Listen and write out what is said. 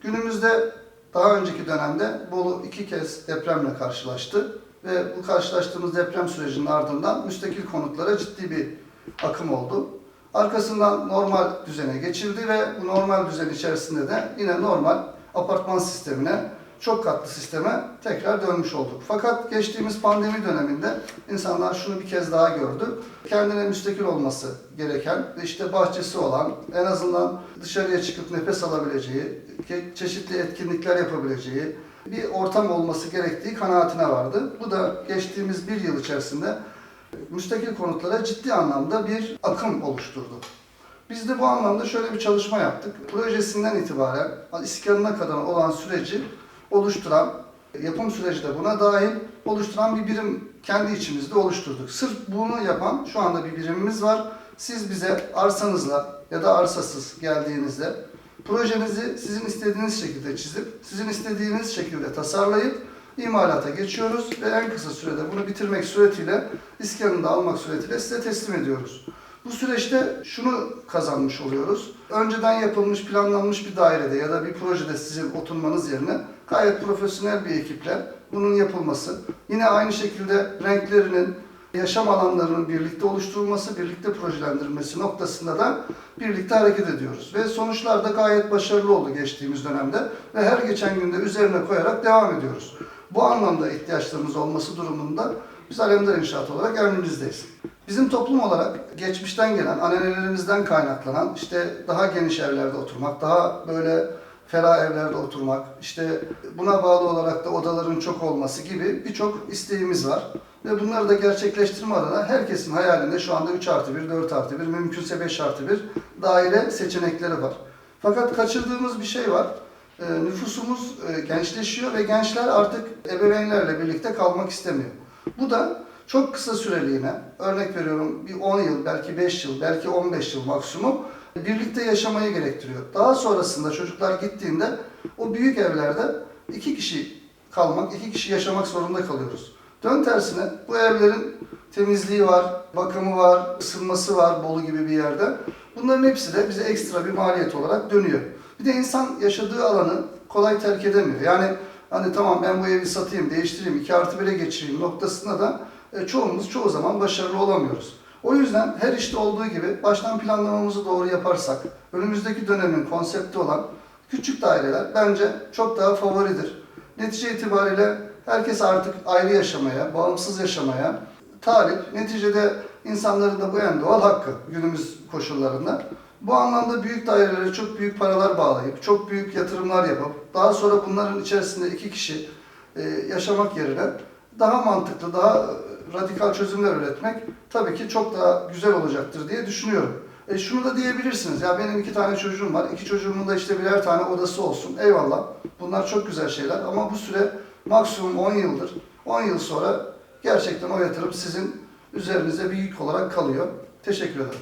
Günümüzde daha önceki dönemde Bolu iki kez depremle karşılaştı ve bu karşılaştığımız deprem sürecinin ardından müstakil konutlara ciddi bir akım oldu. Arkasından normal düzene geçildi ve bu normal düzen içerisinde de yine normal apartman sistemine, çok katlı sisteme tekrar dönmüş olduk. Fakat geçtiğimiz pandemi döneminde insanlar şunu bir kez daha gördü. Kendine müstakil olması gereken, işte bahçesi olan, en azından dışarıya çıkıp nefes alabileceği, çeşitli etkinlikler yapabileceği bir ortam olması gerektiği kanaatine vardı. Bu da geçtiğimiz bir yıl içerisinde müstakil konutlara ciddi anlamda bir akım oluşturdu. Biz de bu anlamda şöyle bir çalışma yaptık. Projesinden itibaren iskanına kadar olan süreci oluşturan, yapım süreci de buna dahil oluşturan bir birim kendi içimizde oluşturduk. Sırf bunu yapan şu anda bir birimimiz var. Siz bize arsanızla ya da arsasız geldiğinizde projenizi sizin istediğiniz şekilde çizip, sizin istediğiniz şekilde tasarlayıp imalata geçiyoruz ve en kısa sürede bunu bitirmek suretiyle iskanını da almak suretiyle size teslim ediyoruz. Bu süreçte şunu kazanmış oluyoruz. Önceden yapılmış, planlanmış bir dairede ya da bir projede sizin oturmanız yerine gayet profesyonel bir ekiple bunun yapılması, yine aynı şekilde renklerinin, yaşam alanlarının birlikte oluşturulması, birlikte projelendirilmesi noktasında da birlikte hareket ediyoruz. Ve sonuçlar da gayet başarılı oldu geçtiğimiz dönemde ve her geçen günde üzerine koyarak devam ediyoruz. Bu anlamda ihtiyaçlarımız olması durumunda biz Alemdar İnşaat olarak emrinizdeyiz. Bizim toplum olarak geçmişten gelen, annelerimizden kaynaklanan işte daha geniş evlerde oturmak, daha böyle ferah evlerde oturmak, işte buna bağlı olarak da odaların çok olması gibi birçok isteğimiz var. Ve bunları da gerçekleştirme adına herkesin hayalinde şu anda 3 artı 1, 4 artı 1, mümkünse 5 artı 1 daire seçenekleri var. Fakat kaçırdığımız bir şey var. Ee, nüfusumuz e, gençleşiyor ve gençler artık ebeveynlerle birlikte kalmak istemiyor. Bu da çok kısa süreliğine, örnek veriyorum bir 10 yıl, belki 5 yıl, belki 15 yıl maksimum birlikte yaşamayı gerektiriyor. Daha sonrasında çocuklar gittiğinde o büyük evlerde iki kişi kalmak, iki kişi yaşamak zorunda kalıyoruz. Dön tersine bu evlerin temizliği var, bakımı var, ısınması var Bolu gibi bir yerde. Bunların hepsi de bize ekstra bir maliyet olarak dönüyor. Bir de insan yaşadığı alanı kolay terk edemiyor. Yani hani tamam ben bu evi satayım, değiştireyim, 2 artı 1'e geçireyim noktasında da e, çoğumuz çoğu zaman başarılı olamıyoruz. O yüzden her işte olduğu gibi baştan planlamamızı doğru yaparsak, önümüzdeki dönemin konsepti olan küçük daireler bence çok daha favoridir. Netice itibariyle herkes artık ayrı yaşamaya, bağımsız yaşamaya talip. Neticede insanların da bu en doğal hakkı günümüz koşullarında. Bu anlamda büyük dairelere çok büyük paralar bağlayıp, çok büyük yatırımlar yapıp, daha sonra bunların içerisinde iki kişi e, yaşamak yerine daha mantıklı, daha radikal çözümler üretmek tabii ki çok daha güzel olacaktır diye düşünüyorum. E şunu da diyebilirsiniz, ya benim iki tane çocuğum var, iki çocuğumun da işte birer tane odası olsun. Eyvallah, bunlar çok güzel şeyler ama bu süre maksimum 10 yıldır. 10 yıl sonra gerçekten o yatırım sizin üzerinize bir yük olarak kalıyor. Teşekkür ederim.